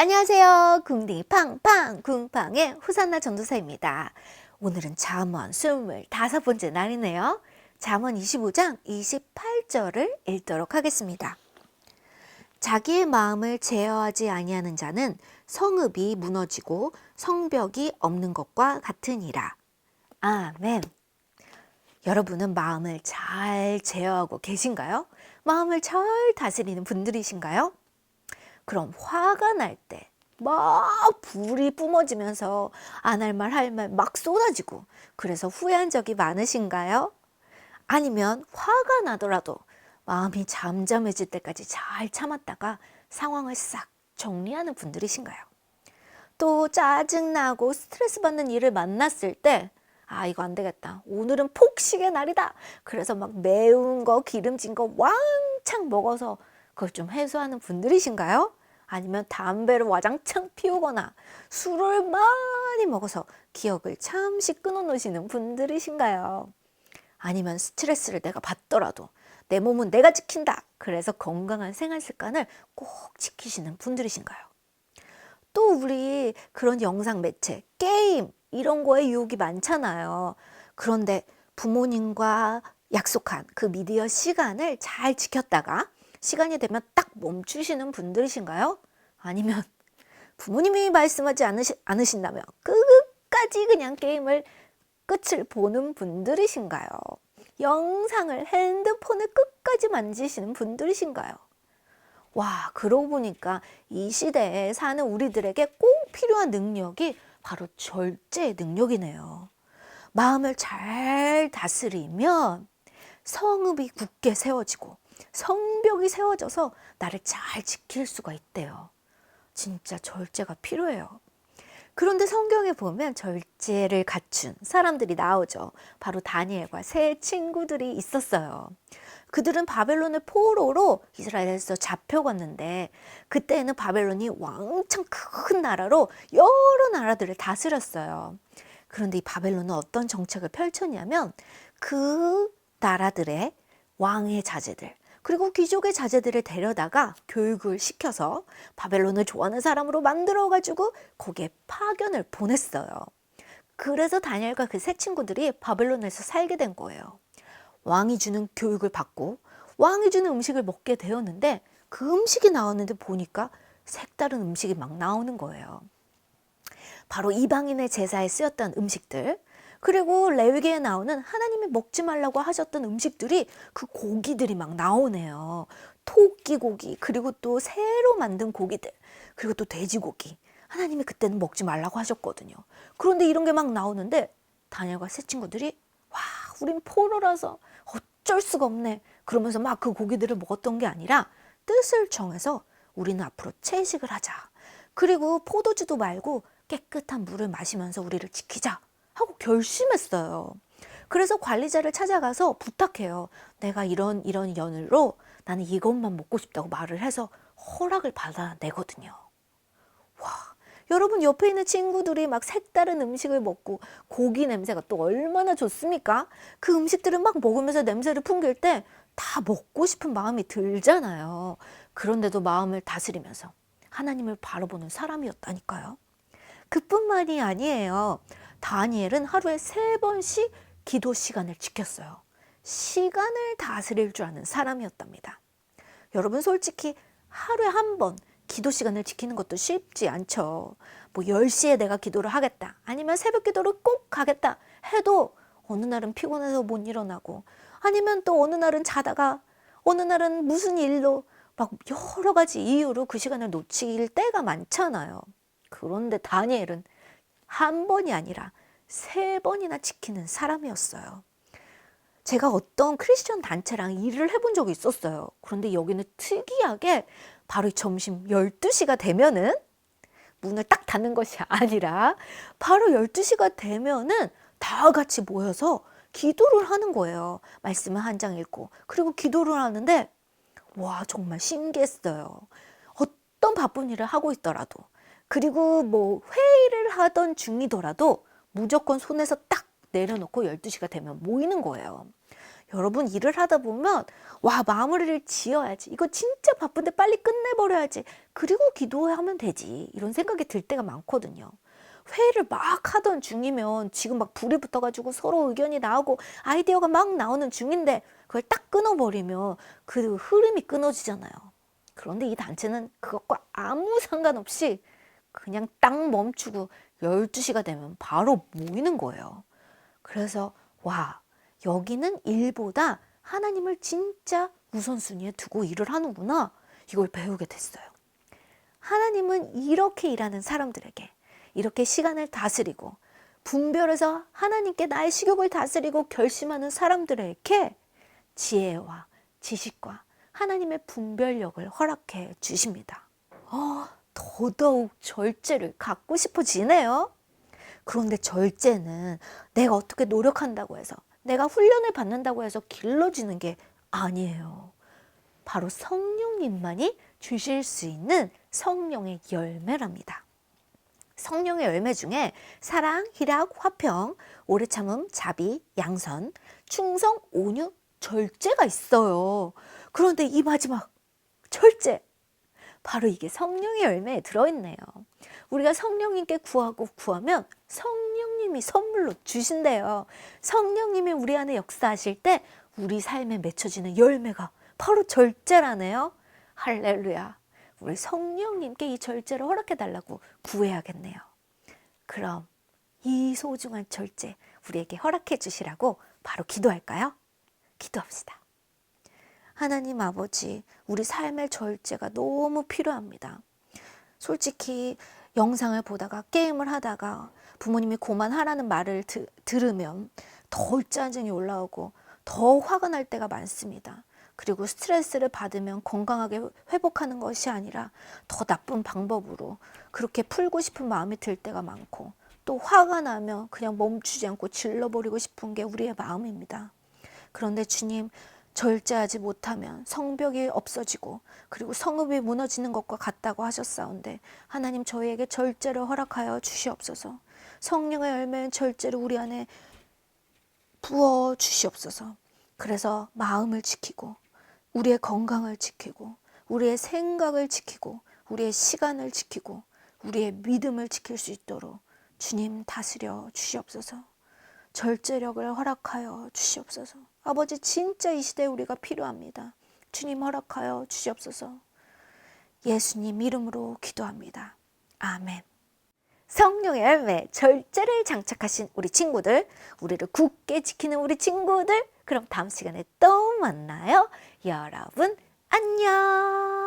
안녕하세요. 궁디 팡팡 궁팡의 후산나 전도사입니다. 오늘은 잠언 25번째 날이네요. 잠언 25장 28절을 읽도록 하겠습니다. 자기의 마음을 제어하지 아니하는 자는 성읍이 무너지고 성벽이 없는 것과 같으니라. 아멘. 여러분은 마음을 잘 제어하고 계신가요? 마음을 잘 다스리는 분들이신가요? 그럼 화가 날 때 막 불이 뿜어지면서 안 할 말 할 말 막 쏟아지고 그래서 후회한 적이 많으신가요? 아니면 화가 나더라도 마음이 잠잠해질 때까지 잘 참았다가 상황을 싹 정리하는 분들이신가요? 또 짜증나고 스트레스 받는 일을 만났을 때 아, 이거 안 되겠다. 오늘은 폭식의 날이다. 그래서 막 매운 거, 기름진 거 왕창 먹어서 그걸 좀 해소하는 분들이신가요? 아니면 담배를 와장창 피우거나 술을 많이 먹어서 기억을 잠시 끊어놓으시는 분들이신가요? 아니면 스트레스를 내가 받더라도 내 몸은 내가 지킨다. 그래서 건강한 생활 습관을 꼭 지키시는 분들이신가요? 또 우리 그런 영상 매체, 게임 이런 거에 유혹이 많잖아요. 그런데 부모님과 약속한 그 미디어 시간을 잘 지켰다가 시간이 되면 딱 멈추시는 분들이신가요? 아니면 부모님이 말씀하지 않으시, 않으신다면 끝까지 그냥 게임을 끝을 보는 분들이신가요? 영상을 핸드폰을 끝까지 만지시는 분들이신가요? 와, 그러고 보니까 이 시대에 사는 우리들에게 꼭 필요한 능력이 바로 절제 능력이네요. 마음을 잘 다스리면 성읍이 굳게 세워지고 성벽이 세워져서 나를 잘 지킬 수가 있대요. 진짜 절제가 필요해요. 그런데 성경에 보면 절제를 갖춘 사람들이 나오죠. 바로 다니엘과 세 친구들이 있었어요. 그들은 바벨론의 포로로 이스라엘에서 잡혀갔는데 그때는 바벨론이 왕창 큰 나라로 여러 나라들을 다스렸어요. 그런데 이 바벨론은 어떤 정책을 펼쳤냐면 그 나라들의 왕의 자제들 그리고 귀족의 자제들을 데려다가 교육을 시켜서 바벨론을 좋아하는 사람으로 만들어 가지고 거기에 파견을 보냈어요. 그래서 다니엘과 그 세 친구들이 바벨론에서 살게 된 거예요. 왕이 주는 교육을 받고 왕이 주는 음식을 먹게 되었는데 그 음식이 나왔는데 보니까 색다른 음식이 막 나오는 거예요. 바로 이방인의 제사에 쓰였던 음식들, 그리고 레위기에 나오는 하나님이 먹지 말라고 하셨던 음식들이 그 고기들이 막 나오네요. 토끼 고기, 그리고 또 새로 만든 고기들, 그리고 또 돼지고기. 하나님이 그때는 먹지 말라고 하셨거든요. 그런데 이런 게 막 나오는데 다니엘과 새 친구들이 와, 우린 포로라서 어쩔 수가 없네. 그러면서 막 그 고기들을 먹었던 게 아니라 뜻을 정해서 우리는 앞으로 채식을 하자. 그리고 포도주도 말고 깨끗한 물을 마시면서 우리를 지키자. 하고 결심했어요. 그래서 관리자를 찾아가서 부탁해요. 내가 이런 이런 연으로 나는 이것만 먹고 싶다고 말을 해서 허락을 받아내거든요. 와, 여러분 옆에 있는 친구들이 막 색다른 음식을 먹고 고기 냄새가 또 얼마나 좋습니까? 그 음식들을 막 먹으면서 냄새를 풍길 때 다 먹고 싶은 마음이 들잖아요. 그런데도 마음을 다스리면서 하나님을 바라보는 사람이었다니까요. 그뿐만이 아니에요. 다니엘은 하루에 세 번씩 기도 시간을 지켰어요. 시간을 다스릴 줄 아는 사람이었답니다. 여러분 솔직히 하루에 한 번 기도 시간을 지키는 것도 쉽지 않죠. 뭐 10시에 내가 기도를 하겠다. 아니면 새벽 기도를 꼭 하겠다. 해도 어느 날은 피곤해서 못 일어나고 아니면 또 어느 날은 자다가 어느 날은 무슨 일로 막 여러 가지 이유로 그 시간을 놓칠 때가 많잖아요. 그런데 다니엘은 한 번이 아니라 세 번이나 지키는 사람이었어요. 제가 어떤 크리스천 단체랑 일을 해본 적이 있었어요. 그런데 여기는 특이하게 바로 점심 12시가 되면은 문을 딱 닫는 것이 아니라 바로 12시가 되면은 다 같이 모여서 기도를 하는 거예요. 말씀을 한 장 읽고. 그리고 기도를 하는데, 와, 정말 신기했어요. 어떤 바쁜 일을 하고 있더라도, 그리고 뭐 회의를 하던 중이더라도 무조건 손에서 딱 내려놓고 12시가 되면 모이는 거예요. 여러분 일을 하다 보면 와 마무리를 지어야지 이거 진짜 바쁜데 빨리 끝내버려야지 그리고 기도하면 되지 이런 생각이 들 때가 많거든요. 회의를 막 하던 중이면 지금 막 불이 붙어가지고 서로 의견이 나오고 아이디어가 막 나오는 중인데 그걸 딱 끊어버리면 그 흐름이 끊어지잖아요. 그런데 이 단체는 그것과 아무 상관없이 그냥 딱 멈추고 12시가 되면 바로 모이는 거예요. 그래서 와 여기는 일보다 하나님을 진짜 우선순위에 두고 일을 하는구나 이걸 배우게 됐어요. 하나님은 이렇게 일하는 사람들에게 이렇게 시간을 다스리고 분별해서 하나님께 나의 식욕을 다스리고 결심하는 사람들에게 지혜와 지식과 하나님의 분별력을 허락해 주십니다. 어, 더더욱 절제를 갖고 싶어지네요. 그런데 절제는 내가 어떻게 노력한다고 해서 내가 훈련을 받는다고 해서 길러지는 게 아니에요. 바로 성령님만이 주실 수 있는 성령의 열매랍니다. 성령의 열매 중에 사랑, 희락, 화평, 오래 참음, 자비, 양선, 충성, 온유, 절제가 있어요. 그런데 이 마지막 절제 바로 이게 성령의 열매에 들어있네요. 우리가 성령님께 구하고 구하면 성령님이 선물로 주신대요. 성령님이 우리 안에 역사하실 때 우리 삶에 맺혀지는 열매가 바로 절제라네요. 할렐루야. 우리 성령님께 이 절제를 허락해 달라고 구해야겠네요. 그럼 이 소중한 절제 우리에게 허락해 주시라고 바로 기도할까요? 기도합시다. 하나님 아버지, 우리 삶의 절제가 너무 필요합니다. 솔직히 영상을 보다가 게임을 하다가 부모님이 그만하라는 말을 드, 들으면 더 짜증이 올라오고 더 화가 날 때가 많습니다. 그리고 스트레스를 받으면 건강하게 회복하는 것이 아니라 더 나쁜 방법으로 그렇게 풀고 싶은 마음이 들 때가 많고 또 화가 나면 그냥 멈추지 않고 질러버리고 싶은 게 우리의 마음입니다. 그런데 주님, 절제하지 못하면 성벽이 없어지고 그리고 성읍이 무너지는 것과 같다고 하셨사온데 하나님 저희에게 절제를 허락하여 주시옵소서. 성령의 열매는 절제를 우리 안에 부어 주시옵소서. 그래서 마음을 지키고 우리의 건강을 지키고 우리의 생각을 지키고 우리의 시간을 지키고 우리의 믿음을 지킬 수 있도록 주님 다스려 주시옵소서. 절제력을 허락하여 주시옵소서. 아버지 진짜 이 시대에 우리가 필요합니다. 주님 허락하여 주시옵소서. 예수님 이름으로 기도합니다. 아멘. 성령의 열매 절제를 장착하신 우리 친구들, 우리를 굳게 지키는 우리 친구들, 그럼 다음 시간에 또 만나요. 여러분 안녕.